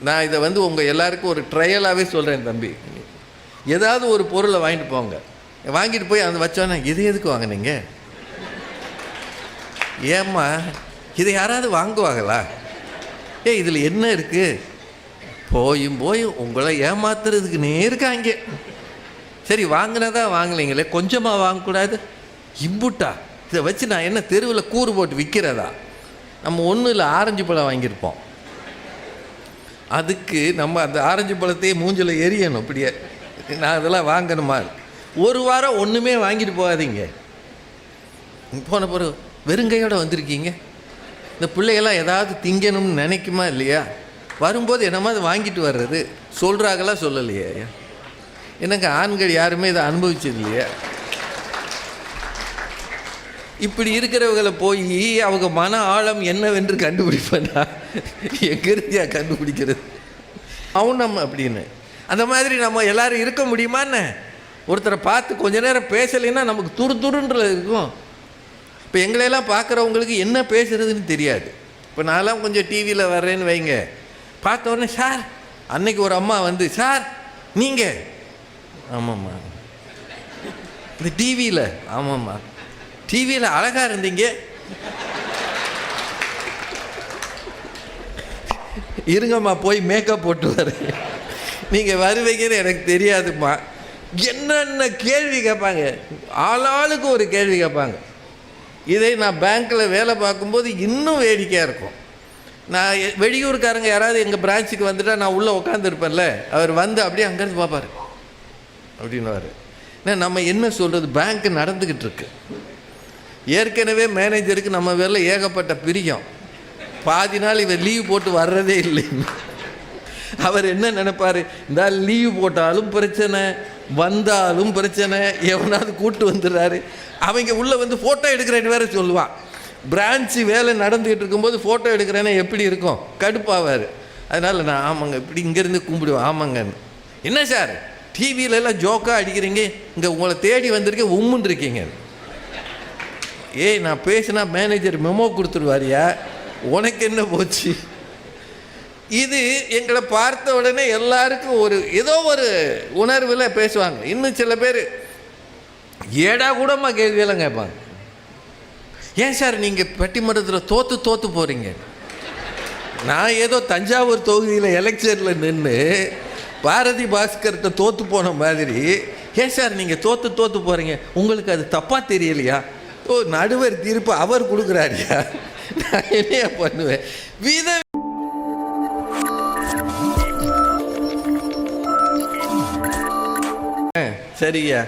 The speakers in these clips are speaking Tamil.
நான் இதை வந்து உங்கள் எல்லாருக்கும் ஒரு ட்ரையலாகவே சொல்கிறேன் தம்பி. ஏதாவது ஒரு பொருளை வாங்கிட்டு போங்க. வாங்கிட்டு போய் அந்த வச்சோன்னே இது எதுக்கு வாங்கினீங்க? ஏம்மா இதை யாராவது வாங்குவாங்களா? ஏ இதில் என்ன இருக்குது போயும் போயும் உங்களை ஏமாத்துறதுக்குன்னே இருக்காங்க. சரி வாங்கினதா வாங்கலைங்களே கொஞ்சமாக வாங்கக்கூடாது. இம்புட்டா இதை வச்சு நான் என்ன தெருவில் கூறு போட்டு விற்கிறதா நம்ம ஒன்றும் இல்லை ஆரஞ்சு பழம் வாங்கியிருப்போம். அதுக்கு நம்ம அந்த ஆரஞ்சு பழத்தையே மூஞ்சில் எரியணும் இப்படியே. நான் அதெல்லாம் வாங்கணுமா? ஒரு வாரம் ஒன்றுமே வாங்கிட்டு போகாதீங்க. போன பிறகு வெறுங்கையோடு வந்திருக்கீங்க. இந்த பிள்ளைகள்லாம் ஏதாவது திங்கணும்னு நினைக்குமா இல்லையா? வரும்போது என்னமாவது வாங்கிட்டு வர்றது? சொல்கிறாங்களா சொல்லலையா? எனக்கு ஆண்கள் யாருமே இதை அனுபவிச்சது இல்லையா? இப்படி இருக்கிறவங்களை போய் அவங்க மன ஆழம் என்னவென்று கண்டுபிடிப்பேனா எங்கிருந்தியா கண்டுபிடிக்கிறது. மௌனம் அப்படின்னு. அந்த மாதிரி நம்ம எல்லாரும் இருக்க முடியுமான்னு ஒருத்தரை பார்த்து கொஞ்ச நேரம் பேசலைன்னா நமக்கு துரு துருன்றது இருக்கும். இப்போ எங்களையெல்லாம் பார்க்குறவங்களுக்கு என்ன பேசுறதுன்னு தெரியாது. இப்போ நான்லாம் கொஞ்சம் டிவியில் வர்றேன்னு வைங்க. பார்த்த உடனே சார் அன்னைக்கு ஒரு அம்மா வந்து சார் நீங்கள் ஆமாம்மா. இந்த டிவியில் ஆமாம்மா. டிவியில் அழகாக இருந்தீங்க. இருங்கம்மா போய் மேக்கப் போட்டு வரேன். நீங்கள் வருவீங்கன்னு எனக்கு தெரியாதும்மா. என்னென்ன கேள்வி கேட்பாங்க? ஆளாளுக்கு ஒரு கேள்வி கேட்பாங்க. இதை நான் பேங்க்கில் வேலை பார்க்கும்போது இன்னும் வேடிக்கையாக இருக்கும். நான் வெளியூருக்காரங்க யாராவது எங்கள் பிரான்ச்சுக்கு வந்துட்டால் நான் உள்ளே உட்காந்துருப்பேன்ல அவர் வந்து அப்படியே அங்கேருந்து பார்ப்பார். அப்படின்னுவார். ஏன்னா நம்ம என்ன சொல்கிறது பேங்க் நடந்துக்கிட்டு இருக்கு. ஏற்கனவே மேனேஜருக்கு நம்ம பேரில் ஏகப்பட்ட பிரியம். பாதி நாள் இவர் லீவ் போட்டு வர்றதே இல்லை. அவர் என்ன நினைப்பாரு? இந்த லீவ் போட்டாலும் பிரச்சனை வந்தாலும் பிரச்சனை எவனாவது கூட்டு வந்துடுறாரு. அவங்க உள்ளே வந்து ஃபோட்டோ எடுக்கிறேன்னு வேறு சொல்லுவான். பிரான்ச்சு வேலை நடந்துகிட்டு இருக்கும்போது ஃபோட்டோ எடுக்கிறேன்னா எப்படி இருக்கும்? கடுப்பாவார். அதனால் நான் ஆமாங்க இப்படி இங்கேருந்து கும்பிடுவேன். ஆமாங்கன்னு. என்ன சார்? டிவியில எல்லாம் ஜோக்காக அடிக்கிறீங்க. இங்கே உங்களை தேடி வந்திருக்கேன் உம்முன்னு இருக்கீங்க ஏய் நான் பேசினா மேனேஜர் மெமோ கொடுத்துருவாரியா? உனக்கு என்ன போச்சு? இது எங்களை பார்த்த உடனே எல்லாருக்கும் ஒரு ஏதோ ஒரு உணர்வில் பேசுவாங்க. இன்னும் சில பேர் ஏடா கூடமா கேள்வியெல்லாம் கேட்பாங்க. ஏன் சார் நீங்கள் பட்டிமன்றத்தில் தோற்று தோற்று போகிறீங்க நான் ஏதோ தஞ்சாவூர் தொகுதியில் எலெக்ஷனில் நின்று பாரதி பாஸ்கர்கிட்ட தோற்று போன மாதிரி ஏன் சார் நீங்கள் தோற்று தோற்று போகிறீங்க உங்களுக்கு அது தப்பாக தெரியலையா? ஓ நடுவர் தீர்ப்பு அவர் கொடுக்குறாரியா? நான் என்னையா பண்ணுவேன்? வித சரியா?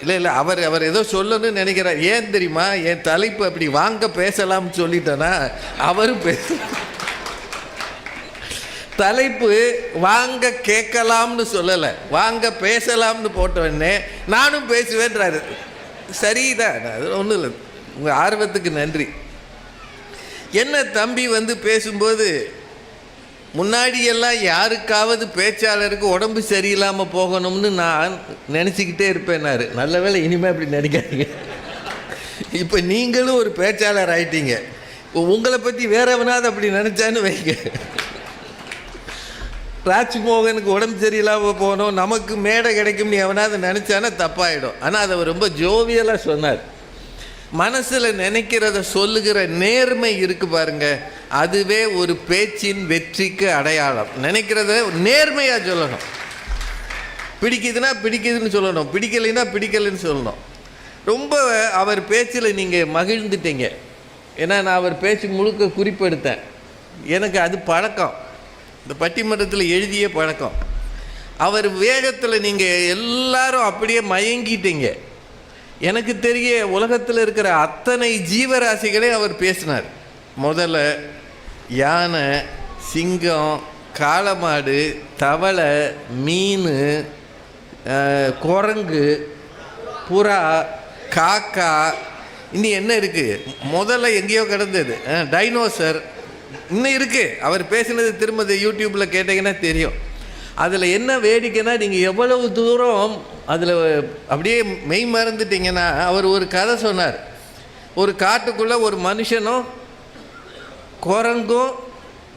இல்லை இல்லை அவர் அவர் ஏதோ சொல்லணும்னு நினைக்கிறார். ஏன் தெரியுமா? என் தலைப்பு அப்படி வாங்க பேசலாம்னு சொல்லிட்டேன்னா அவரும் பேச தலைப்பு வாங்க கேட்கலாம்னு சொல்லலை. வாங்க பேசலாம்னு போட்டவொடனே நானும் பேசுவேன்றாரு. சரிதான். அது ஒன்றும் இல்லை. உங்கள் ஆர்வத்துக்கு நன்றி. என்ன தம்பி வந்து பேசும்போது முன்னாடியெல்லாம் யாருக்காவது பேச்சாளருக்கு உடம்பு சரியில்லாமல் போகணும்னு நான் நினச்சிக்கிட்டே இருப்பேன்னாரு நல்ல வேளை இனிமேல் அப்படி நினைக்காதீங்க. இப்போ நீங்களும் ஒரு பேச்சாளர் ஆயிட்டீங்க. இப்போ உங்களை பற்றி வேறவனாவது அப்படி நினச்சான்னு வைங்க. ராஜ்மோகனுக்கு உடம்பு சரியில்லாமல் போகணும். நமக்கு மேடை கிடைக்கும்னு எவனாவது நினச்சானா தப்பாயிடும். ஆனால் அதை அவர் ரொம்ப ஜோவியலாக சொன்னார். மனசில் நினைக்கிறத சொல்லுகிற நேர்மை இருக்கு பாருங்க. அதுவே ஒரு பேச்சின் வெற்றிக்கு அடையாளம். நினைக்கிறத நேர்மையாக சொல்லணும். பிடிக்குதுன்னா பிடிக்குதுன்னு சொல்லணும். பிடிக்கலைன்னா பிடிக்கலைன்னு சொல்லணும். ரொம்ப அவர் பேச்சில் நீங்கள் மகிழ்ந்துட்டீங்க. ஏன்னா நான் அவர் பேச்சு முழுக்க குறிப்பெடுத்தேன். எனக்கு அது பழக்கம். இந்த பட்டிமன்றத்தில் எழுதிய பழக்கம். அவர் வேகத்தில் நீங்கள் எல்லாரும் அப்படியே மயங்கிட்டீங்க. எனக்கு தெரிய உலகத்தில் இருக்கிற அத்தனை ஜீவராசிகளையும் அவர் பேசினார். முதல்ல யானை சிங்கம் காளமாடு தவளை மீன் குரங்கு புறா காக்கா இன்னும் என்ன இருக்குது முதல்ல எங்கேயோ கிடந்தது. டைனோசர் இன்னும் இருக்குது அவர் பேசினது திரும்ப யூடியூப்பில் கேட்டிங்கன்னா தெரியும். அதில் என்ன வேடிக்கைன்னா நீங்கள் எவ்வளவு தூரம் அதில் அப்படியே மெய் மறந்துட்டீங்கன்னா அவர் ஒரு கதை சொன்னார். ஒரு காட்டுக்குள்ளே ஒரு மனுஷனும் குரங்கும்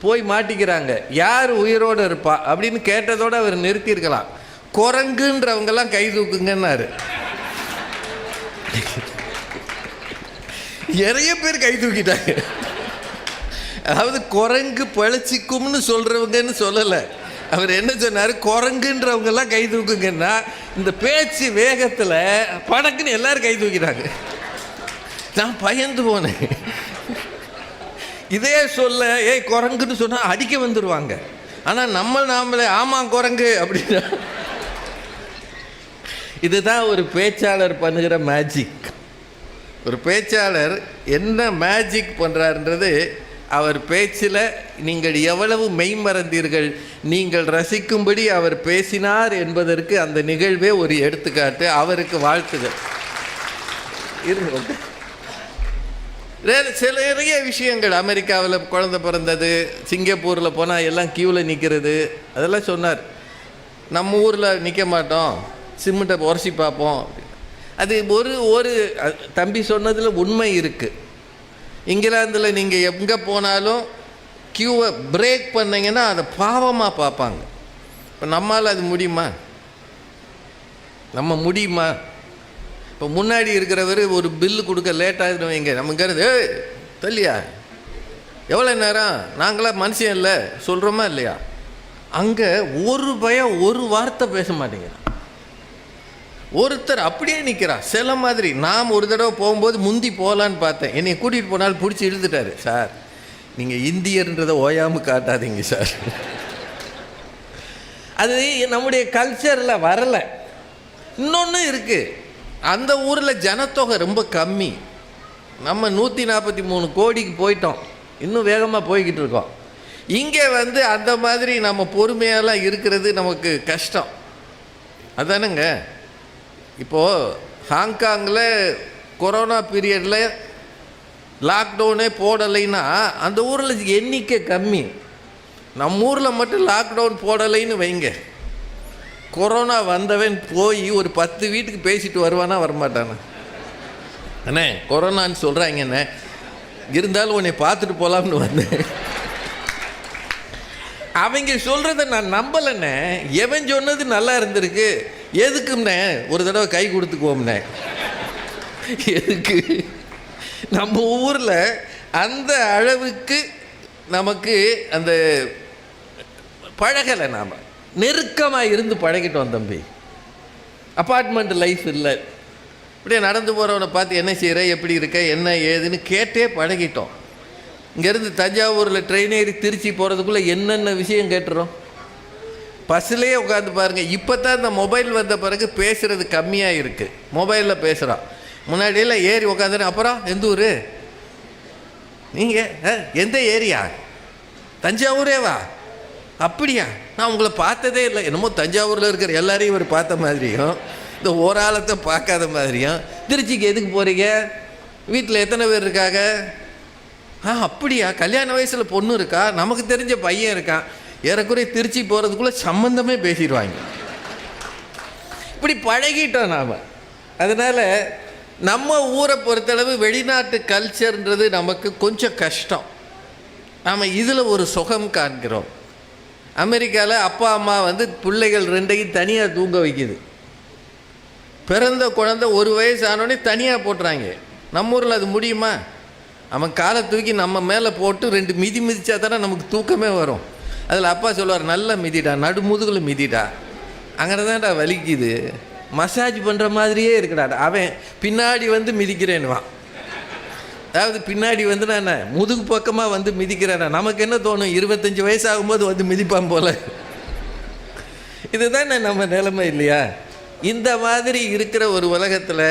போய் மாட்டிக்கிறாங்க. யார் உயிரோடு இருப்பா? அப்படின்னு கேட்டதோடு அவர் நிறுத்தியிருக்கலாம். குரங்குன்றவங்கெல்லாம் கை தூக்குங்கன்னாரு. நிறைய பேர் கை தூக்கிட்டாங்க. அதாவது குரங்கு பழச்சிக்கும்னு சொல்கிறவங்கன்னு சொல்லலை. அவர் என்ன சொன்னார்? குரங்குன்றவங்கெல்லாம் கை தூக்குங்கன்னா இந்த பேச்சு வேகத்தில் படக்குன்னு எல்லோரும் கை தூக்கிட்டாங்க. நான் பயந்து போனேன். இதே சொல்ல ஏய் குரங்குன்னு சொன்னால் அடிக்க வந்துடுவாங்க ஆனால் நம்ம நாமளே ஆமாம் குரங்கு அப்படின்னா. இதுதான் ஒரு பேச்சாளர் பண்ணுகிற மேஜிக் ஒரு பேச்சாளர் என்ன மேஜிக் பண்ணுறாருன்றது அவர் பேச்சில் நீங்கள் எவ்வளவு மெய்மறந்தீர்கள் நீங்கள் ரசிக்கும்படி அவர் பேசினார் என்பதற்கு அந்த நிகழ்வே ஒரு எடுத்துக்காட்டு அவருக்கு வாழ்த்துதல் இருங்க வேறு சில நிறைய விஷயங்கள் அமெரிக்காவில் குழந்தை பிறந்தது சிங்கப்பூரில் போனால் எல்லாம் க்யூவில் நிற்கிறது அதெல்லாம் சொன்னார். நம்ம ஊரில் நிற்க மாட்டோம் சிமெண்ட்டை உரசி பார்ப்போம். அது ஒரு ஒரு தம்பி சொன்னதில் உண்மை இருக்குது இங்கிலாந்தில் நீங்கள் எங்கே போனாலும் க்யூவை பிரேக் பண்ணீங்கன்னா அதை பாவமாக பார்ப்பாங்க. இப்போ நம்மால் அது முடியுமா? நம்ம முடியுமா? இப்போ முன்னாடி இருக்கிறவர் ஒரு பில்லு கொடுக்க லேட் ஆகிடும் வைங்க. நமக்கு ஏய் எவ்வளோ நேரம்? நாங்களாம் மனுஷன் இல்லை. சொல்கிறோமா இல்லையா? அங்கே ஒரு பயம் ஒரு வார்த்தை பேச மாட்டேங்கிறான். ஒருத்தர் அப்படியே நிற்கிறா சில மாதிரி நாம் ஒரு தடவை போகும்போது முந்தி போகலான்னு பார்த்தேன். என்னை கூட்டிகிட்டு போனால் பிடிச்சி இழுத்துட்டாரு. சார் நீங்கள் இந்தியர்ன்றதை ஓயாமல் காட்டாதீங்க சார். அது நம்முடைய கல்ச்சரில் வரலை. இன்னொன்று இருக்குது அந்த ஊரில் ஜனத்தொகை ரொம்ப கம்மி. நம்ம நூற்றி நாற்பத்தி மூணு கோடிக்கு போயிட்டோம். இன்னும் வேகமாக போய்கிட்டு இருக்கோம். இங்கே வந்து அந்த மாதிரி நம்ம பொறுமையெல்லாம் இருக்கிறது நமக்கு கஷ்டம். அதானுங்க? இப்போது ஹாங்காங்கில் கொரோனா பீரியடில் லாக்டவுனே போடலைன்னா அந்த ஊரில் எண்ணிக்கை கம்மி. நம்ம ஊரில் மட்டும் லாக்டவுன் போடலைன்னு வைங்க. கொரோனா வந்தவன் போய் ஒரு பத்து வீட்டுக்கு பேசிட்டு வருவானா வரமாட்டானா? அண்ணே கொரோனான்னு சொல்கிறாங்கண்ணே இருந்தாலும் உன்னை பார்த்துட்டு போகலாம்னு வந்தேன். அவங்க சொல்கிறத நான் நம்பலைண்ணே. எவன் சொன்னது நல்லா இருந்திருக்கு? எதுக்கும்ண்ணே ஒரு தடவை கை கொடுத்துக்குவோம்ண்ணே எதுக்கு? நம்ம ஊரில் அந்த அளவுக்கு நமக்கு அந்த பழகலை நாம். நெருக்கமாக இருந்து பழகிட்டோம் தம்பி. அப்பார்ட்மெண்ட் லைஃப் இல்லை. இப்படியே நடந்து போகிறவனை பார்த்து என்ன செய்கிற எப்படி இருக்க என்ன ஏதுன்னு கேட்டே பழகிட்டோம். இங்கேருந்து தஞ்சாவூரில் ட்ரெயின் ஏறி திருச்சி போகிறதுக்குள்ளே என்னென்ன விஷயம் கேட்டுறோம்? பஸ்ஸுலேயே உட்காந்து பாருங்கள் இப்போ தான் இந்த மொபைல் வந்த பிறகு பேசுகிறது கம்மியாக இருக்குது மொபைலில் பேசுகிறான் முன்னாடியெல்லாம் ஏறி உட்காந்துரு அப்புறம் எந்த ஊர்? நீங்கள் எந்த ஏரியா? தஞ்சாவூரே வா. அப்படியா? நான் உங்களை பார்த்ததே இல்லை. என்னமோ தஞ்சாவூரில் இருக்கிற எல்லாரையும் இவர் பார்த்த மாதிரியும் இந்த ஓராளத்தை பார்க்காத மாதிரியும் திருச்சிக்கு எதுக்கு போகிறீங்க வீட்டில் எத்தனை பேர் இருக்காங்க? ஆ அப்படியா? கல்யாண வயசில் பொண்ணு இருக்கா? நமக்கு தெரிஞ்ச பையன் இருக்கான். ஏறக்குறைய திருச்சி போகிறதுக்குள்ளே சம்மந்தமே பேசிடுவாங்க. இப்படி பழகிட்டோம் நாம். அதனால் நம்ம ஊரை பொறுத்தளவு வெளிநாட்டு கல்ச்சர்ன்றது நமக்கு கொஞ்சம் கஷ்டம். நாம் இதில் ஒரு சுகம் காண்கிறோம். அமெரிக்காவில் அப்பா அம்மா வந்து பிள்ளைகள் ரெண்டையும் தனியாக தூங்க வைக்குது. பிறந்த குழந்தை ஒரு வயசு ஆனோடனே தனியாக போட்டுறாங்க. நம்ம ஊரில் அது முடியுமா? அவன் காலை தூக்கி நம்ம மேலே போட்டு ரெண்டு மிதி மிதிச்சா தானே நமக்கு தூக்கமே வரும். அதில் அப்பா சொல்லுவார் நல்ல மிதிடா நடுமுதுகில் மிதிடா. அங்கே தான்டா வலிக்குது. மசாஜ் பண்ணுற மாதிரியே இருக்குடா அவன் பின்னாடி வந்து மிதிக்கிறேன்னுவான். அதாவது பின்னாடி வந்து நான் முதுகு பக்கமாக வந்து மிதிக்கிறேன் நமக்கு என்ன தோணும்? இருபத்தஞ்சி வயசு ஆகும்போது வந்து மிதிப்பான் போல. இதுதான் நம்ம நிலைமை இல்லையா? இந்த மாதிரி இருக்கிற ஒரு உலகத்தில்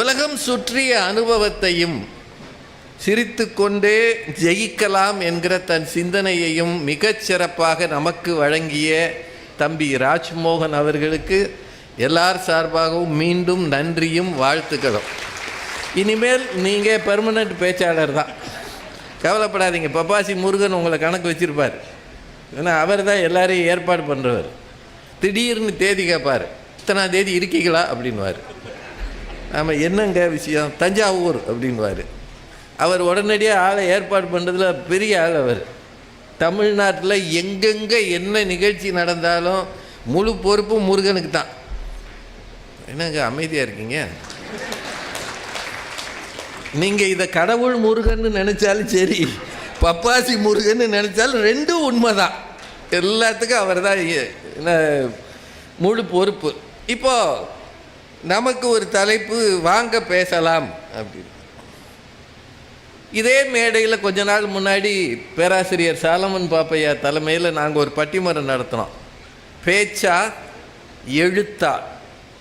உலகம் சுற்றிய அனுபவத்தையும் சிரித்து கொண்டே ஜெயிக்கலாம் என்கிற தன் சிந்தனையையும் மிகச்சிறப்பாக நமக்கு வழங்கிய தம்பி ராஜ்மோகன் அவர்களுக்கு எல்லார் சார்பாகவும் மீண்டும் நன்றியும் வாழ்த்துக்களும். இனிமேல் நீங்கள் பெர்மனண்ட் பேச்சாளர் தான். கவலைப்படாதீங்க. பப்பாசி முருகன் உங்களை கணக்கு வச்சுருப்பார். ஏன்னா அவர் தான் எல்லாரையும் ஏற்பாடு பண்ணுறவர் திடீர்னு தேதி கேட்பார் இத்தனாம் தேதி இருக்கீங்களா? அப்படின்வார் ஆமாம் என்னங்க விஷயம்? தஞ்சாவூர் அப்படின்வார் அவர் உடனடியாக ஆளை ஏற்பாடு பண்ணுறதுல பெரிய ஆள் அவர். தமிழ்நாட்டில் எங்கெங்கே என்ன நிகழ்ச்சி நடந்தாலும் முழு பொறுப்பும் முருகனுக்கு தான். என்னங்க அமைதியாக இருக்கீங்க? நீங்கள் இதை கடவுள் முருகன்னு நினச்சாலும் சரி பப்பாசி முருகன்னு நினச்சாலும் ரெண்டும் உண்மை தான் எல்லாத்துக்கும் அவர் தான் முழு பொறுப்பு. இப்போ நமக்கு ஒரு தலைப்பு வாங்க பேசலாம் அப்படின்னு. இதே மேடையில் கொஞ்ச நாள் முன்னாடி பேராசிரியர் சாலமன் பாப்பையா தலைமையில் நாங்கள் ஒரு பட்டிமன்றம் நடத்தினோம். பேச்சா எழுத்தா.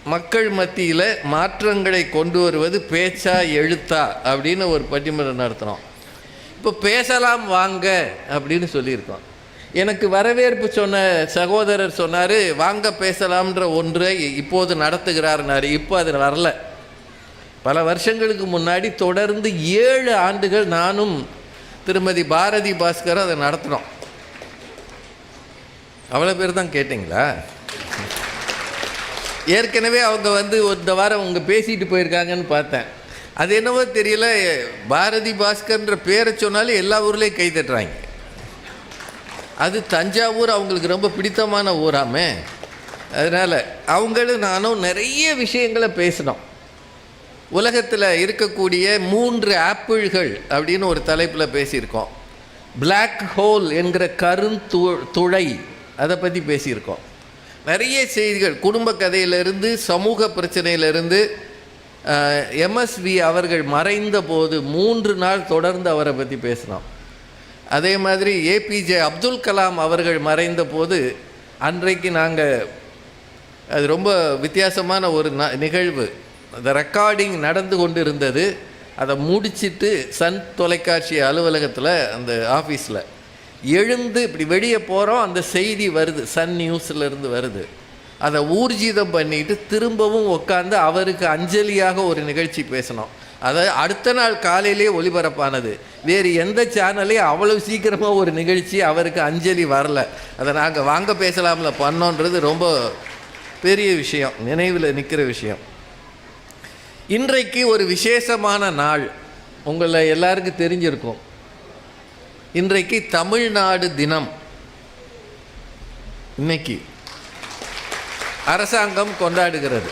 மக்கள் மத்தியில் மாற்றங்களை கொண்டு வருவது பேச்சா எழுத்தா அப்படின்னு ஒரு பட்டிமன்றம் நடத்தினோம். இப்போ பேசலாம் வாங்க அப்படின்னு சொல்லியிருக்கோம். எனக்கு வரவேற்பு சொன்ன சகோதரர் சொன்னார் வாங்க பேசலாம்ன்ற ஒன்றை இப்போது நடத்துகிறாருனாரு இப்போ அது வரல. பல வருஷங்களுக்கு முன்னாடி தொடர்ந்து ஏழு ஆண்டுகள் நானும் திருமதி பாரதி பாஸ்கரும் அதை நடத்தினோம். அவ்வளோ பேர் தான் கேட்டிங்களா? ஏற்கனவே அவங்க வந்து இந்த வாரம் அவங்க பேசிட்டு போயிருக்காங்கன்னு பார்த்தேன். அது என்னவோ தெரியல பாரதி பாஸ்கர்ன்ற பேரை சொன்னாலும் எல்லா ஊர்லேயும் கை தட்டுறாங்க. அது தஞ்சாவூர் அவங்களுக்கு ரொம்ப பிடித்தமான ஊராமே. அதனால் அவங்களும் நானும் நிறைய விஷயங்களை பேசினோம். உலகத்தில் இருக்கக்கூடிய மூன்று ஆப்பிள்கள் அப்படின்னு ஒரு தலைப்பில் பேசியிருக்கோம். பிளாக் ஹோல் என்கிற கருந்து துளை அதை பற்றி பேசியிருக்கோம். நிறைய செய்திகள் குடும்ப கதையிலிருந்து சமூக பிரச்சனையிலிருந்து எம்எஸ்வி அவர்கள் மறைந்த போது மூன்று நாள் தொடர்ந்து அவரை பற்றி பேசினோம். அதே மாதிரி ஏபிஜே அப்துல் கலாம் அவர்கள் மறைந்த போது அன்றைக்கு நாங்கள் அது ரொம்ப வித்தியாசமான ஒரு ந நிகழ்வு. அந்த ரெக்கார்டிங் நடந்து கொண்டு இருந்தது அதை முடிச்சிட்டு சன் தொலைக்காட்சி அலுவலகத்தில் அந்த ஆஃபீஸில் எழுந்து இப்படி வெளியே போகிறோம் அந்த செய்தி வருது. சன் நியூஸ்லேருந்து வருது. அதை ஊர்ஜிதம் பண்ணிட்டு திரும்பவும் உட்காந்து அவருக்கு அஞ்சலியாக ஒரு நிகழ்ச்சி பேசணும். அதை அடுத்த நாள் காலையிலே ஒளிபரப்பானது. வேறு எந்த சேனலையும் அவ்வளோ சீக்கிரமாக ஒரு நிகழ்ச்சி அவருக்கு அஞ்சலி வரல. அதை நாங்கள் வாங்க பேசலாம்ல பண்ணோன்றது ரொம்ப பெரிய விஷயம் நினைவில் நிற்கிற விஷயம். இன்றைக்கு ஒரு விசேஷமான நாள். உங்களை எல்லாருக்கும் தெரிஞ்சிருக்கும். இன்றைக்கு தமிழ்நாடு தினம். இன்னைக்கு அரசாங்கம் கொண்டாடுகிறது.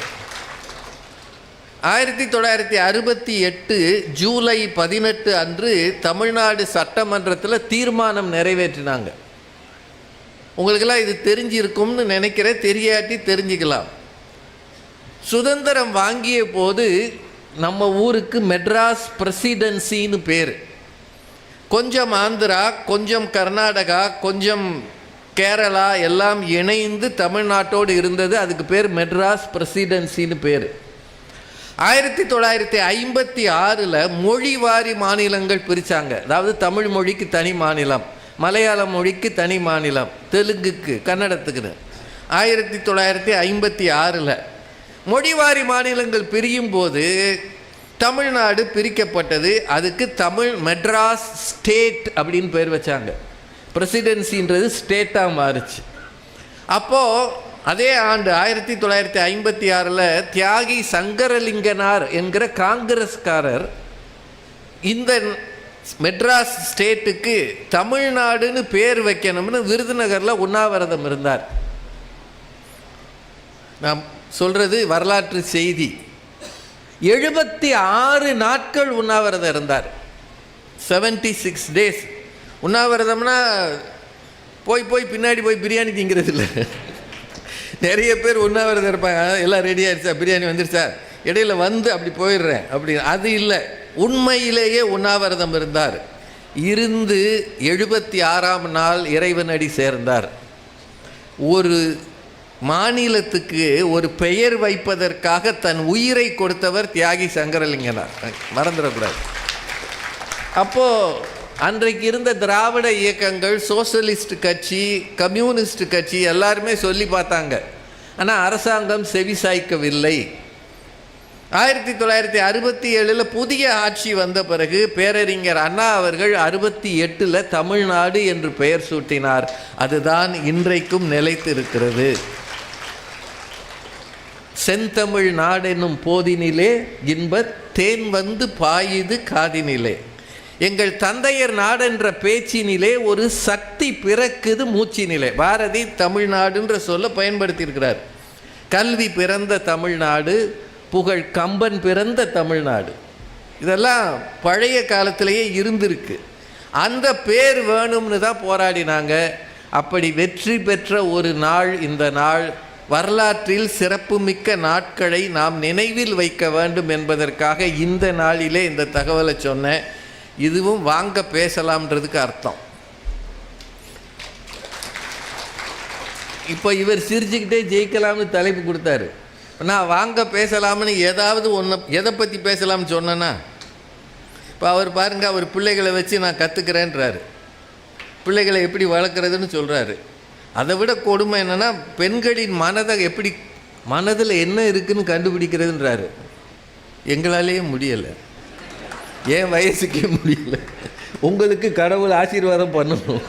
ஆயிரத்தி தொள்ளாயிரத்தி அறுபத்தி எட்டு ஜூலை பதினெட்டு அன்று தமிழ்நாடு சட்டமன்றத்தில் தீர்மானம் நிறைவேற்றினாங்க. உங்களுக்கெல்லாம் இது தெரிஞ்சிருக்கும்னு நினைக்கிறேன். தெரியாட்டி தெரிஞ்சுக்கலாம். சுதந்திரம் வாங்கிய போது நம்ம ஊருக்கு மெட்ராஸ் பிரசிடென்சின்னு பேர். கொஞ்சம் ஆந்திரா கொஞ்சம் கர்நாடகா கொஞ்சம் கேரளா எல்லாம் இணைந்து தமிழ்நாட்டோடு இருந்தது. அதுக்கு பேர் மெட்ராஸ் பிரசிடென்சின்னு பேர். ஆயிரத்தி தொள்ளாயிரத்தி ஐம்பத்தி ஆறில் மொழிவாரி மாநிலங்கள் பிரித்தாங்க அதாவது தமிழ் மொழிக்கு தனி மாநிலம் மலையாள மொழிக்கு தனி மாநிலம் தெலுங்குக்கு கன்னடத்துக்குன்னு. ஆயிரத்தி தொள்ளாயிரத்தி ஐம்பத்தி ஆறில் மொழிவாரி மாநிலங்கள் பிரியும் போது தமிழ்நாடு பிரிக்கப்பட்டது. அதுக்கு தமிழ் மெட்ராஸ் ஸ்டேட் அப்படின்னு பேர் வச்சாங்க. பிரசிடென்சின்றது ஸ்டேட்டாக மாறுச்சு. அப்போது அதே ஆண்டு ஆயிரத்தி தொள்ளாயிரத்தி ஐம்பத்தி ஆறில் தியாகி சங்கரலிங்கனார் என்கிற காங்கிரஸ்காரர் இந்த மெட்ராஸ் ஸ்டேட்டுக்கு தமிழ்நாடுன்னு பேர் வைக்கணும்னு விருதுநகரில் உண்ணாவிரதம் இருந்தார். நான் சொல்கிறது வரலாற்று செய்தி. எழுபத்தி ஆறு நாட்கள் உண்ணாவிரதம் இருந்தார். செவன்டி சிக்ஸ் டேஸ் உண்ணாவிரதம்னா போய் போய் பின்னாடி போய் பிரியாணி திங்கிறது இல்லை. நிறைய பேர் உண்ணாவிரதம் இருப்பாங்க. எல்லாம் ரெடி ஆயிடுச்சா? பிரியாணி வந்துருச்சா? இடையில வந்து அப்படி போயிடுறேன். அப்படி அது இல்லை. உண்மையிலேயே உண்ணாவிரதம் இருந்தார். இருந்து எழுபத்தி ஆறாம் நாள் இறைவனடி சேர்ந்தார். ஒரு மாநிலத்துக்கு ஒரு பெயர் வைப்பதற்காக தன் உயிரை கொடுத்தவர் தியாகி சங்கரலிங்கனார். மறந்துடக்கூடாது. அப்போது அன்றைக்கு இருந்த திராவிட இயக்கங்கள் சோசலிஸ்ட் கட்சி கம்யூனிஸ்ட் கட்சி எல்லாருமே சொல்லி பார்த்தாங்க. ஆனால் அரசாங்கம் செவிசாய்க்கவில்லை. ஆயிரத்தி தொள்ளாயிரத்தி அறுபத்தி ஏழில் புதிய ஆட்சி வந்த பிறகு பேரறிஞர் அண்ணா அவர்கள் அறுபத்தி எட்டில் தமிழ்நாடு என்று பெயர் சூட்டினார். அதுதான் இன்றைக்கும் நிலைத்திருக்கிறது. செந்தமிழ் நாடெனும் போதினிலே இன்ப தேன் வந்து பாயுது காதினிலே. எங்கள் தந்தையர் நாடென்ற பேச்சினிலே ஒரு சக்தி பிறக்குது மூச்சினிலே. பாரதி தமிழ்நாடுன்ற சொல்ல பயன்படுத்தியிருக்கிறார். கல்வி பிறந்த தமிழ்நாடு புகழ் கம்பன் பிறந்த தமிழ்நாடு. இதெல்லாம் பழைய காலத்திலேயே இருந்திருக்கு. அந்த பேர் வேணும்னு தான் போராடினாங்க. அப்படி வெற்றி பெற்ற ஒரு நாள் இந்த நாள் வரலாற்றில் சிறப்புமிக்க நாட்களை நாம் நினைவில் வைக்க வேண்டும் என்பதற்காக இந்த நாளிலே இந்த தகவலை சொன்னேன். இதுவும் வாங்க பேசலாம்ன்றதுக்கு அர்த்தம். இப்போ இவர் சிரிச்சுக்கிட்டே ஜெயிக்கலாம்னு தலைப்பு கொடுத்தாரு. நான் வாங்க பேசலாம்னு ஏதாவது ஒன்று எதை பற்றி பேசலாம்னு சொன்னேன்னா இப்போ அவர் பாருங்கள் அவர் பிள்ளைகளை வச்சு நான் கற்றுக்கிறேன்றாரு பிள்ளைகளை எப்படி வளர்க்குறதுன்னு சொல்கிறாரு அதை விட கொடுமை என்னென்னா பெண்களின் மனதை எப்படி மனதில் என்ன இருக்குதுன்னு கண்டுபிடிக்கிறதுன்றாரு. எங்களாலேயே முடியலை. ஏன் வயசுக்கே முடியல. உங்களுக்கு கடவுள் ஆசீர்வாதம் பண்ணணும்.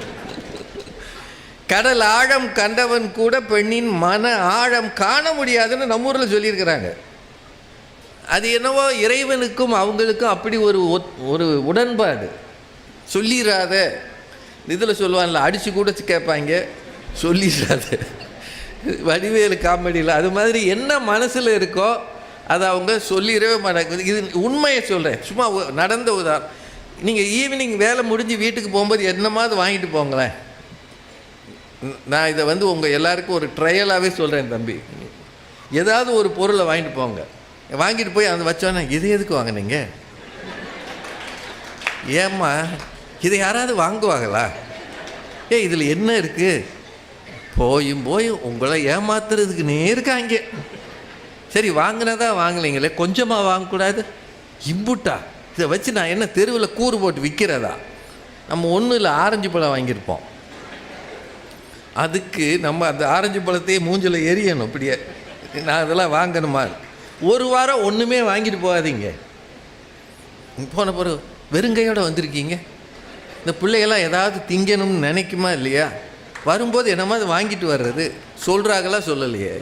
கடல் ஆழம் கண்டவன் கூட பெண்ணின் மன ஆழம் காண முடியாதுன்னு நம்ம ஊரில் சொல்லியிருக்கிறாங்க. அது என்னவோ இறைவனுக்கும் அவங்களுக்கும் அப்படி ஒரு ஒத்- ஒரு உடன்பாடு. சொல்லிடாத இதில் சொல்லுவான்ல அடித்து கூட கேட்பாங்க. சொல்லிடாத வடிவேலு காமெடியில் அது மாதிரி என்ன மனசில் இருக்கோ அதை அவங்க சொல்லிடவே மாட்டாங்க. இது உண்மையை சொல்கிறேன் சும்மா நடந்த உதாரணம் நீங்கள் ஈவினிங் வேலை முடிஞ்சு வீட்டுக்கு போகும்போது என்னமாவது வாங்கிட்டு போங்களேன். நான் இதை வந்து உங்கள் எல்லாருக்கும் ஒரு ட்ரையலாகவே சொல்கிறேன் தம்பி. ஏதாவது ஒரு பொருளை வாங்கிட்டு போங்க. வாங்கிட்டு போய் அந்த வச்சோன்னே இது எதுக்கு வாங்கினீங்க? ஏம்மா இதை யாராவது வாங்குவாங்களா? ஏ இதில் என்ன இருக்குது போயும் போயும் உங்களை ஏமாத்துறதுக்குன்னே இருக்காங்க. சரி வாங்கினதா வாங்கலைங்களே கொஞ்சமாக வாங்கக்கூடாது? இம்புட்டா? இதை வச்சு நான் என்ன தெருவில் கூறு போட்டு விற்கிறதா நம்ம ஒன்றும் இல்லை ஆரஞ்சு பழம் வாங்கியிருப்போம். அதுக்கு நம்ம அந்த ஆரஞ்சு பழத்தையே மூஞ்சில் எரியணும் இப்படியே. நான் அதெல்லாம் வாங்கணுமா? ஒரு வாரம் ஒன்றுமே வாங்கிட்டு போகாதீங்க. போன பிறகு வெறுங்கையோடு வந்திருக்கீங்க. இந்த பிள்ளைகள்லாம் ஏதாவது திங்கணும்னு நினைக்குமா இல்லையா? வரும்போது என்னமாவது வாங்கிட்டு வர்றது. சொல்கிறாங்களா சொல்லலையே.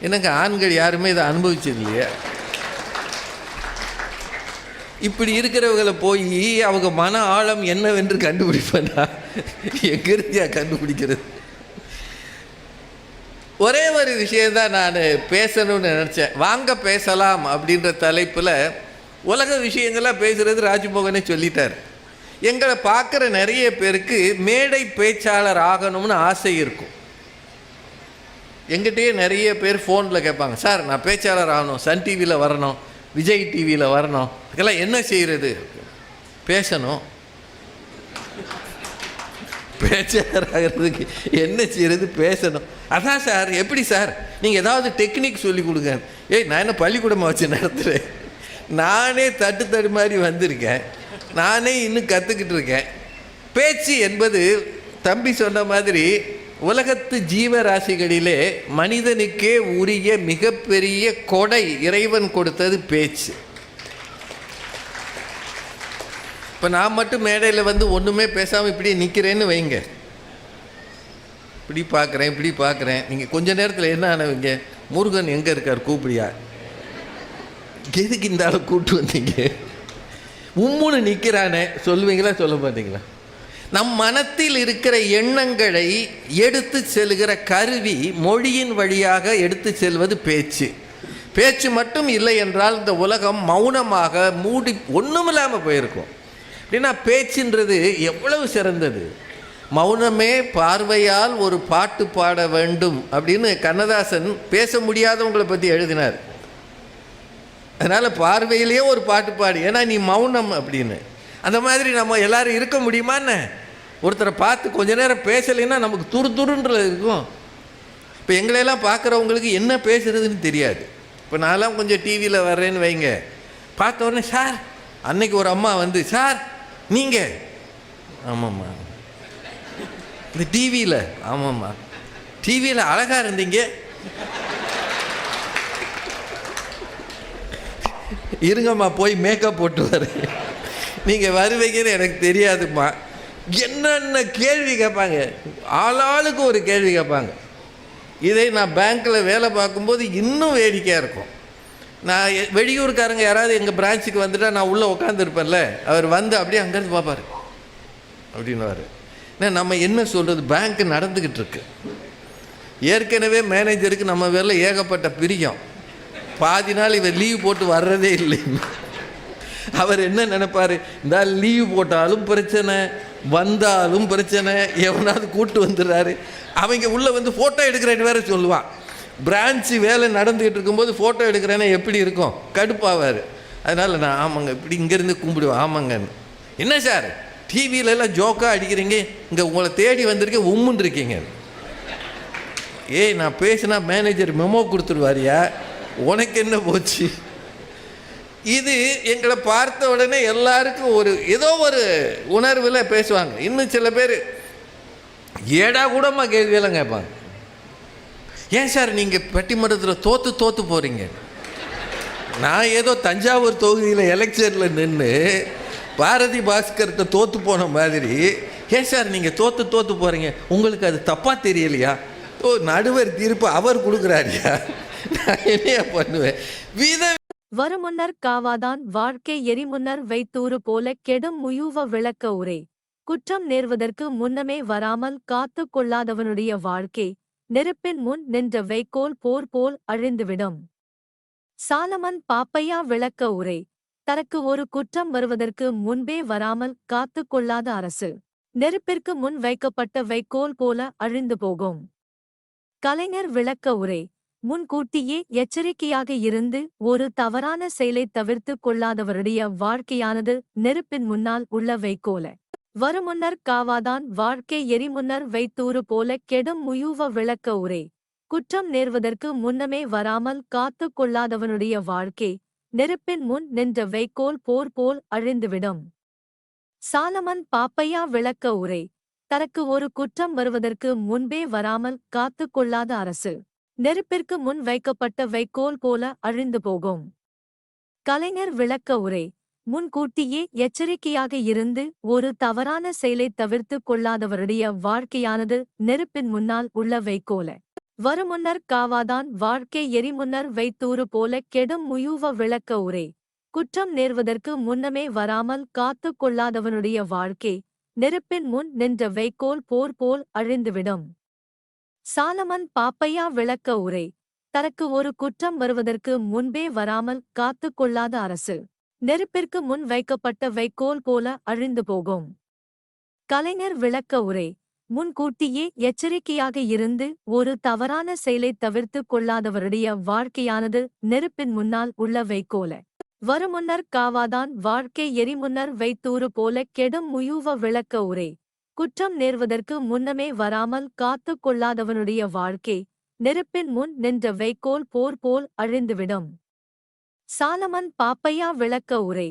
எனக்கு ஆண்கள் யாருமே இதை அனுபவிச்சது இல்லையா இப்படி இருக்கிறவங்களை போய் அவங்க மன ஆழம் என்னவென்று கண்டுபிடிப்பேனா எங்கிருந்தியா கண்டுபிடிக்கிறது? ஒரே ஒரு விஷயந்தான் நான் பேசணும்னு நினச்சேன். வாங்க பேசலாம் அப்படின்ற தலைப்பில் உலக விஷயங்கள்லாம் பேசுகிறது ராஜ்மோகனே சொல்லிட்டார். எங்களை பார்க்குற நிறைய பேருக்கு மேடை பேச்சாளர் ஆகணும்னு ஆசை இருக்கும். எங்கிட்டயே நிறைய பேர் ஃபோனில் கேட்பாங்க சார் நான் பேச்சாளர் ஆகணும் சன் டிவியில் வரணும் விஜய் டிவியில் வரணும் இதெல்லாம் என்ன செய்கிறது பேசணும். பேச்சாளர் ஆகிறதுக்கு என்ன செய்கிறது பேசணும். அதான் சார் எப்படி சார்? நீங்கள் ஏதாவது டெக்னிக் சொல்லி கொடுங்க. ஏய் நான் என்ன பள்ளிக்கூடமாக வச்சு நடத்துகிறேன் நானே தட்டு தடு மாதிரி வந்திருக்கேன். நானே இன்னும் கற்றுக்கிட்டு இருக்கேன். பேச்சு என்பது தம்பி சொன்ன மாதிரி உலகத்து ஜீவராசிகளிலே மனிதனுக்கே உரிய மிகப்பெரிய கொடை இறைவன் கொடுத்தது பேச்சு. இப்போ நான் மட்டும் மேடையில் வந்து ஒன்றுமே பேசாமல் இப்படி நிற்கிறேன்னு வைங்க. இப்படி பார்க்குறேன் இப்படி பார்க்குறேன் நீங்கள் கொஞ்ச நேரத்தில் என்ன ஆனவங்க? முருகன் எங்கே இருக்கார்? கூப்பிடியா? எதுக்கு இந்த ஆளை கூப்பிட்டு வந்தீங்க? உம்முன்னு நிற்கிறானே சொல்லுவீங்களா சொல்ல மாட்டீங்களா? நம் மனத்தில் இருக்கிற எண்ணங்களை எடுத்து செல்கிற கருவி மொழியின் வழியாக எடுத்து செல்வது பேச்சு. பேச்சு மட்டும் இல்லை என்றால் இந்த உலகம் மௌனமாக மூடி ஒன்றுமில்லாமல் போயிருக்கும். அப்படின்னா பேச்சுன்றது எவ்வளவு சிறந்தது. மௌனமே பார்வையால் ஒரு பாட்டு பாட வேண்டும் அப்படின்னு கண்ணதாசன் பேச முடியாதவங்களை பற்றி எழுதினார். அதனால் பார்வையிலேயே ஒரு பாட்டு பாடு. ஏன்னா நீ மௌனம் அப்படின்னு. அந்த மாதிரி நம்ம எல்லோரும் இருக்க முடியுமான்னு ஒருத்தரை பார்த்து கொஞ்ச நேரம் பேசலைன்னா நமக்கு துரு துருன்றது இருக்கும். இப்போ எங்களையெல்லாம் பார்க்குறவங்களுக்கு என்ன பேசுறதுன்னு தெரியாது. இப்போ நான்லாம் கொஞ்சம் டிவியில் வர்றேன்னு வைங்க. பார்த்த உடனே சார் அன்னைக்கு ஒரு அம்மா வந்து சார் நீங்கள் ஆமாம்மா. இந்த டிவியில் ஆமாம்மா. டிவியில் அழகாக இருந்தீங்க. இருங்கம்மா போய் மேக்கப் போட்டு வரேன். நீங்கள் வருவீங்கன்னு எனக்கு தெரியாதும்மா. என்னென்ன கேள்வி கேட்பாங்க? ஆளாளுக்கு ஒரு கேள்வி கேட்பாங்க. இதை நான் பேங்க்கில் வேலை பார்க்கும்போது இன்னும் வேடிக்கையாக இருக்கும். நான் வெளியூருக்காரங்க வெளியூர்காரங்க யாராவது எங்கள் பிரான்ச்சுக்கு வந்துட்டால் நான் உள்ளே உட்காந்துருப்பேன்ல அவர் வந்து அப்படியே அங்கேருந்து பார்ப்பார். அப்படின்னுவார். ஏன்னா நம்ம என்ன சொல்கிறது பேங்க்கு நடந்துக்கிட்டு இருக்கு. ஏற்கனவே மேனேஜருக்கு நம்ம வேலை ஏகப்பட்ட பிரியம். பாதி நாள் இவர் லீவ் போட்டு வர்றதே இல்லை. அவர் என்ன நினைப்பார்? இந்த லீவ் போட்டாலும் பிரச்சனை வந்தாலும் பிரச்சனை எவனாவது கூட்டு வந்துடுறாரு. அவங்க உள்ளே வந்து ஃபோட்டோ எடுக்கிறேன்னு வேற சொல்லுவான். பிரான்ச்சு வேலை நடந்துக்கிட்டு இருக்கும்போது ஃபோட்டோ எடுக்கிறேன்னா எப்படி இருக்கும்? கடுப்பாவார். அதனால் நான் ஆமாங்க இப்படி இங்கேருந்து கும்பிடுவேன் ஆமாங்கன்னு. என்ன சார்? டிவியில எல்லாம் ஜோக்காக அடிக்கிறீங்க? இங்கே உங்களை தேடி வந்திருக்கேன் உம்முன்னு இருக்கீங்க. ஏய் நான் பேசினா மேனேஜர் மெமோ கொடுத்துருவாரியா? உனக்கு என்ன போச்சு? இது எங்களை பார்த்த உடனே எல்லாருக்கும் ஒரு ஏதோ ஒரு உணர்வில் பேசுவாங்க. இன்னும் சில பேர் ஏடா கூடமா கேள்வியெல்லாம் கேட்பாங்க. ஏன் சார் நீங்கள் பட்டிமன்றத்தில் தோற்று தோற்று போகிறீங்க நான் ஏதோ தஞ்சாவூர் தொகுதியில் எலெக்ஷனில் நின்று பாரதி பாஸ்கர்கிட்ட தோற்று போன மாதிரி ஏன் சார் நீங்கள் தோற்று தோற்று போகிறீங்க உங்களுக்கு அது தப்பாக தெரியலையா? ஓ நடுவர் தீர்ப்பு அவர் கொடுக்குறாரியா? நான் பண்ணுவேன். வித வருமுன்னர் காவாதான் வாழ்க்கை எரிமுன்னர் வைத்தூறு போல கெடும் முயூவ விளக்க உரை. குற்றம் நேர்வதற்கு முன்னமே வராமல் காத்து கொள்ளாதவனுடைய வாழ்க்கை நெருப்பின் முன் நின்ற வைக்கோல் போர் போல் அழிந்துவிடும். சாலமன் பாப்பையா விளக்க உரை. தனக்கு ஒரு குற்றம் வருவதற்கு முன்பே வராமல் காத்து கொள்ளாத அரசு நெருப்பிற்கு முன் வைக்கப்பட்ட வைக்கோல் போல அழிந்து போகும். கலைஞர் விளக்க உரை. முன்கூட்டியே எச்சரிக்கையாக இருந்து ஒரு தவறான செயலை தவிர்த்து கொள்ளாதவருடைய வாழ்க்கையானது நெருப்பின் முன்னால் உள்ள வைக்கோல வருமுன்னர் காவாதான் வாழ்க்கை எரிமுன்னர் வைத்தூறு போல கெடும் முயூவ விளக்க உரை. குற்றம் நேர்வதற்கு முன்னமே வராமல் காத்து கொள்ளாதவனுடைய வாழ்க்கை நெருப்பின் முன் நின்ற வைக்கோல் போர் போல் அழிந்துவிடும். சாலமன் பாப்பையா விளக்க உரை. தனக்கு ஒரு குற்றம் வருவதற்கு முன்பே வராமல் காத்து கொள்ளாத அரசு. நெருப்பிற்கு முன் வைக்கப்பட்ட வைக்கோல் போல அழிந்து போகும். கலைஞர் விளக்க உரை. முன்கூட்டியே எச்சரிக்கையாக இருந்து ஒரு தவறான செயலை தவிர்த்து கொள்ளாதவருடைய வாழ்க்கையானது நெருப்பின் முன்னால் உள்ள வைக்கோல. வருமுன்னர் காவாதான் வாழ்க்கை எரிமுன்னர் வைத்தூறு போல கெடும் முயூவ விளக்க உரை. குற்றம் நேர்வதற்கு முன்னமே வராமல் காத்து கொள்ளாதவனுடைய வாழ்க்கை நெருப்பின் முன் நின்ற வைக்கோல் போர் போல் அழிந்துவிடும். சாலமன் பாப்பையா விளக்க உரை. தனக்கு ஒரு குற்றம் வருவதற்கு முன்பே வராமல் காத்து கொள்ளாத அரசு. நெருப்பிற்கு முன் வைக்கப்பட்ட வைக்கோல் போல அழிந்து போகும். கலைஞர் விளக்க உரை. முன்கூட்டியே எச்சரிக்கையாக இருந்து ஒரு தவறான செயலை தவிர்த்து கொள்ளாதவருடைய வாழ்க்கையானது நெருப்பின் முன்னால் உள்ள வைக்கோல. வருமுன்னர் காவாதான் வாழ்க்கை எரிமுன்னர் வைத்தூறு போல கெடும் முயூவ விளக்க உரை. குற்றம் நேர்வதற்கு முன்னமே வராமல் காத்து கொள்ளாதவனுடைய வாழ்க்கை நெருப்பின் முன் நின்ற வைக்கோல் போர் போல் அழிந்துவிடும். சாலமன் பாப்பையா விளக்க உரை.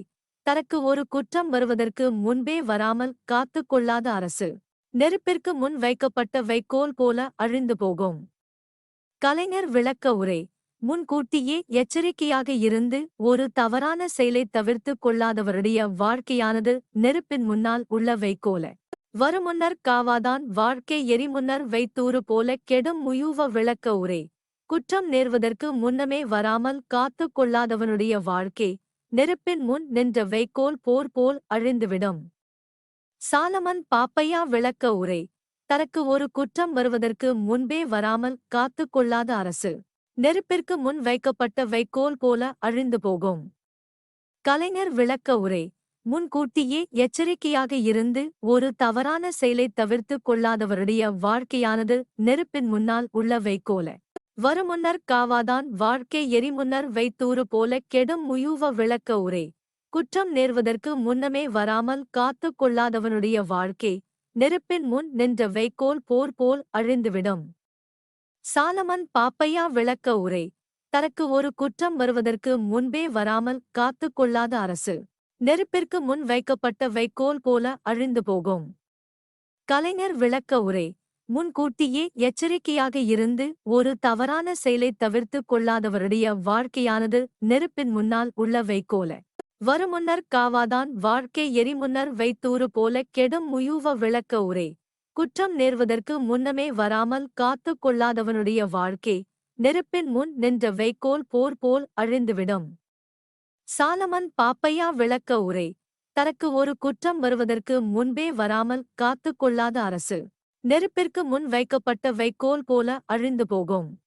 தனக்கு ஒரு குற்றம் வருவதற்கு முன்பே வராமல் காத்து கொள்ளாத அரசு. நெருப்பிற்கு முன் வைக்கப்பட்ட வைக்கோல் போல அழிந்து போகும். கலைஞர் விளக்க உரை. முன்கூட்டியே எச்சரிக்கையாக இருந்து ஒரு தவறான செயலை தவிர்த்து கொள்ளாதவருடைய வாழ்க்கையானது நெருப்பின் முன்னால் உள்ள வைக்கோல வருமுன்னர் காவாதான் வாழ்க்கை எரிமுன்னர் வைத்தூறு போல கெடும் முயூவ விளக்க உரை. குற்றம் நேர்வதற்கு முன்னமே வராமல் காத்து கொள்ளாதவனுடைய வாழ்க்கை நெருப்பின் முன் நின்ற வைக்கோல் போர் போல் அழிந்துவிடும். சாலமன் பாப்பையா விளக்க உரை. தனக்கு ஒரு குற்றம் வருவதற்கு முன்பே வராமல் காத்து கொள்ளாத அரசு நெருப்பிற்கு முன் வைக்கப்பட்ட வைக்கோல் போல அழிந்து போகும். கலைஞர் விளக்க உரை. முன்கூட்டியே எச்சரிக்கையாக இருந்து ஒரு தவறான செயலை தவிர்த்து கொள்ளாதவருடைய வாழ்க்கையானது நெருப்பின் முன்னால் உள்ள வைக்கோல வருமுன்னர் காவாதான் வாழ்க்கை எரிமுன்னர் வைத்தூறு போல கெடும் முயூவ விளக்க உரை. குற்றம் நேர்வதற்கு முன்னமே வராமல் காத்து கொள்ளாதவனுடைய வாழ்க்கை நெருப்பின் முன் நின்ற வைக்கோல் போர் போல் அழிந்துவிடும். சாலமன் பாப்பையா விளக்க உரை. தனக்கு ஒரு குற்றம் வருவதற்கு முன்பே வராமல் காத்து கொள்ளாத அரசு. நெருப்பிற்கு முன் வைக்கப்பட்ட வைக்கோல் போல அழிந்து போகும். கலைஞர் விளக்க உரை. முன்கூட்டியே எச்சரிக்கையாக இருந்து ஒரு தவறான செயலை தவிர்த்து கொள்ளாதவருடைய வாழ்க்கையானது நெருப்பின் முன்னால் உள்ள வைக்கோல. வருமுன்னர் காவாதான் வாழ்க்கை எரிமுன்னர் வைத்தூறு போல கெடும் முயூவ விளக்க உரை. குற்றம் நேர்வதற்கு முன்னமே வராமல் காத்து கொள்ளாதவனுடைய வாழ்க்கை நெருப்பின் முன் நின்ற வைக்கோல் போர் போல் அழிந்துவிடும். சாலமன் பாப்பையா விளக்க உரை. தனக்கு ஒரு குற்றம் வருவதற்கு முன்பே வராமல் காத்துக் கொள்ளாத அரசு. நெருப்பிற்கு முன் வைக்கப்பட்ட வைக்கோல் போல அழிந்து போகும்.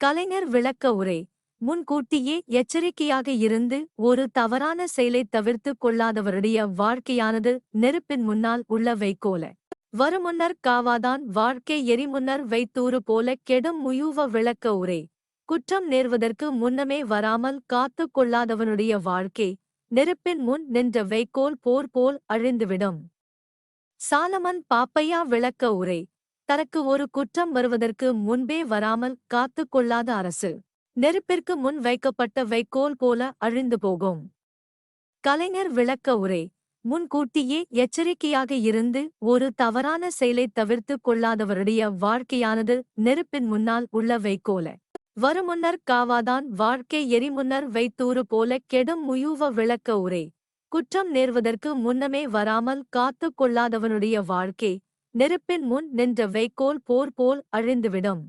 கலைஞர் விளக்க உரை. முன்கூட்டியே எச்சரிக்கையாக இருந்து ஒரு தவறான செயலைத் தவிர்த்துக் கொள்ளாதவருடைய வாழ்க்கையானது நெருப்பின் முன்னால் உள்ள வைக்கோல. வருமுன்னர் காவாதான் வாழ்க்கை எரிமுன்னர் வைத்தூறு போல கெடும் முயூவ விளக்க உரை. குற்றம் நேர்வதற்கு முன்னமே வராமல் காத்துக் கொள்ளாதவனுடைய வாழ்க்கை நெருப்பின் முன் நின்ற வைக்கோல் போர் போல் அழிந்துவிடும். சாலமன் பாப்பையா விளக்க உரை. தனக்கு ஒரு குற்றம் வருவதற்கு முன்பே வராமல் காத்துக் கொள்ளாத அரசு. நெருப்பிற்கு முன் வைக்கப்பட்ட வைக்கோல் போல அழிந்து போகும். கலைஞர் விளக்க உரை. முன்கூட்டியே எச்சரிக்கையாக இருந்து ஒரு தவறான செயலைத் தவிர்த்துக் கொள்ளாதவருடைய வாழ்க்கையானது நெருப்பின் முன்னால் உள்ள வைக்கோல. வருமுன்னர் காவாதான் வாழ்க்கை எரிமுன்னர் வைத்தூறு போல கெடும் முயூவ விளக்க உரை. குற்றம் நேர்வதற்கு முன்னமே வராமல் காத்துக் கொள்ளாதவனுடைய வாழ்க்கை நெருப்பின் முன் நின்ற வைக்கோல் போர் போல் அழிந்துவிடும்.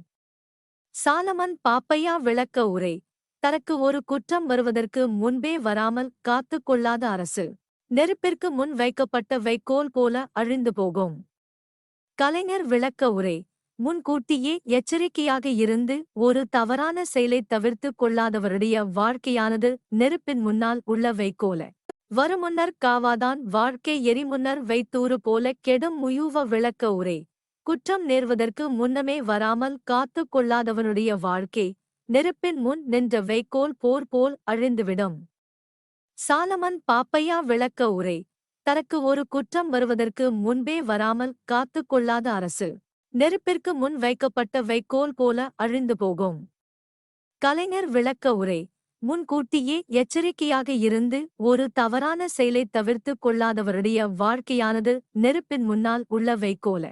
சாலமன் பாப்பையா விளக்க உரை. தனக்கு ஒரு குற்றம் வருவதற்கு முன்பே வராமல் காத்துக் கொள்ளாத அரசு நெருப்பிற்கு முன் வைக்கப்பட்ட வைக்கோல் போல அழிந்து போகும். கலைஞர் விளக்க உரை. முன்கூட்டியே எச்சரிக்கையாக இருந்து ஒரு தவறான செயலைத் தவிர்த்துக் கொள்ளாதவருடைய வாழ்க்கையானது நெருப்பின் முன்னால் உள்ள வைக்கோல வருமுன்னர் காவாதான் வாழ்க்கை எரிமுன்னர் வைத்தூறு போல கெடும் முயூவ விளக்க உரை. குற்றம் நேர்வதற்கு முன்னமே வராமல் காத்துக் கொள்ளாதவனுடைய வாழ்க்கை நெருப்பின் முன் நின்ற வைக்கோல் போர் போல் அழிந்துவிடும். சாலமன் பாப்பையா விளக்க உரை. தனக்கு ஒரு குற்றம் வருவதற்கு முன்பே வராமல் காத்துக் கொள்ளாத அரசு. நெருப்பிற்கு முன் வைக்கப்பட்ட வைக்கோல் போல அழிந்து போகும். கலைஞர் விளக்க உரை. முன்கூட்டியே எச்சரிக்கையாக இருந்து ஒரு தவறான செயலைத் தவிர்த்துக் கொள்ளாதவருடைய வாழ்க்கையானது நெருப்பின் முன்னால் உள்ள வைக்கோல.